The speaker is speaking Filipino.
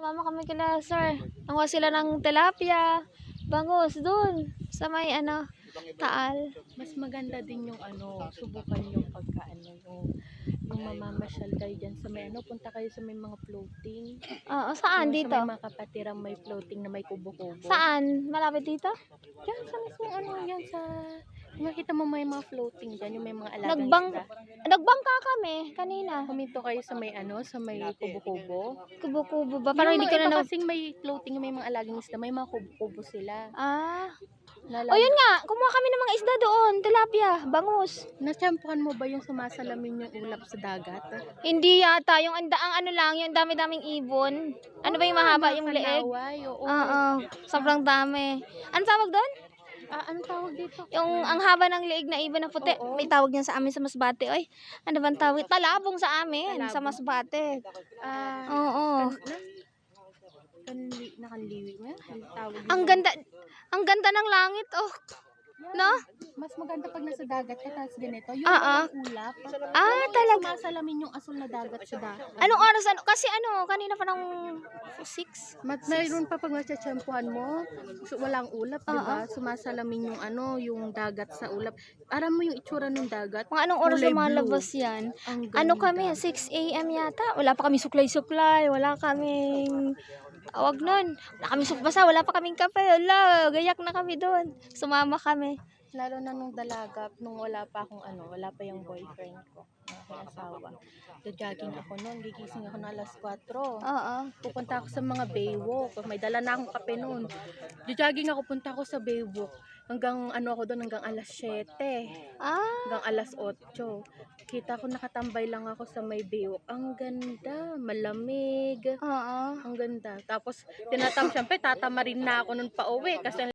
Sumama kami kila sir. Nanguha sila ng tilapia. Bangus dun. Sa may ano, taal. Mas maganda din yung ano, subukan yung pagkaano, yung, yung mamamasyal kayo dyan sa may ano, punta kayo sa may mga floating. Oo, saan Yung dito? Sa may mga kapatirang may floating na may kubo-kubo. Saan? Malapit dito? Diyan, sa mismo ano, yan sa... Makita mo may mga floating dyan, yung may mga alagang Nagbang, isda. nagbangka kami kanina. Huminto kayo sa may ano, sa may kubo-kubo. Kubo-kubo ba? Parang hindi ko mga na na... kasing may floating, may mga alagang isda, may mga kubo-kubo sila. Ah. Nalag- O yun nga, kumuha kami ng mga isda doon. Tilapia, bangus. Natyampuhan mo ba yung sumasalamin yung ulap sa dagat? Hindi yata. Yung anda, ang ano lang, yung dami-daming ibon. Ano ba yung mahaba yung leeg? Oo. Oo, sobrang dami. Ano tawag doon? Ah, anong tawag dito? Yung ang haba ng leeg na ibon na puti. Oo. May tawag yan sa amin sa Masbate. Oy, ano bang tawag? Talabong sa amin, sa Talabong. Masbate. Ah, Oo. kanli, nakanliwi niya? Ang tawag Ang ganda, ang ganda ng langit, oh. No? Mas maganda pag nasa dagat ka, tapos ganito. Yung Ah, ah. ulap. Ah, talaga. Sumasalamin yung asul na dagat sa dagat. Anong oras? Ano? Kasi ano, kanina pa ng 6. Mat mayroon pa pag natsatsyempuhan mo, so, walang ulap, di Ah, ba? Sumasalamin yung ano, yung dagat sa ulap. Aram mo yung itsura ng dagat. Mga anong oras Kulay lumalabas yan? Ang Ano ganda. kami, 6 a.m. yata. Wala pa kami suklay-suklay. Wala kaming tawag nun. Wala kami sukbasa. Wala pa kaming kape. Wala, gayak na kami doon. Sumama kami. Lalo na nung dalaga, nung wala pa akong ano, wala pa yung boyfriend ko, aking asawa. Jogging ako noon, gigising ako na alas 4. Oo. Pupunta ako sa mga baywalk. May dala na akong kape noon. Jogging ako, punta ako sa baywalk. Hanggang ano ako doon, hanggang alas 7. Ah, Hanggang alas 8. Kita ko nakatambay lang ako sa may baywalk. Ang ganda, malamig. oo. Ang ganda. Tapos, tinatam, syempre, tatama rin na ako nun pa uwi. Kasi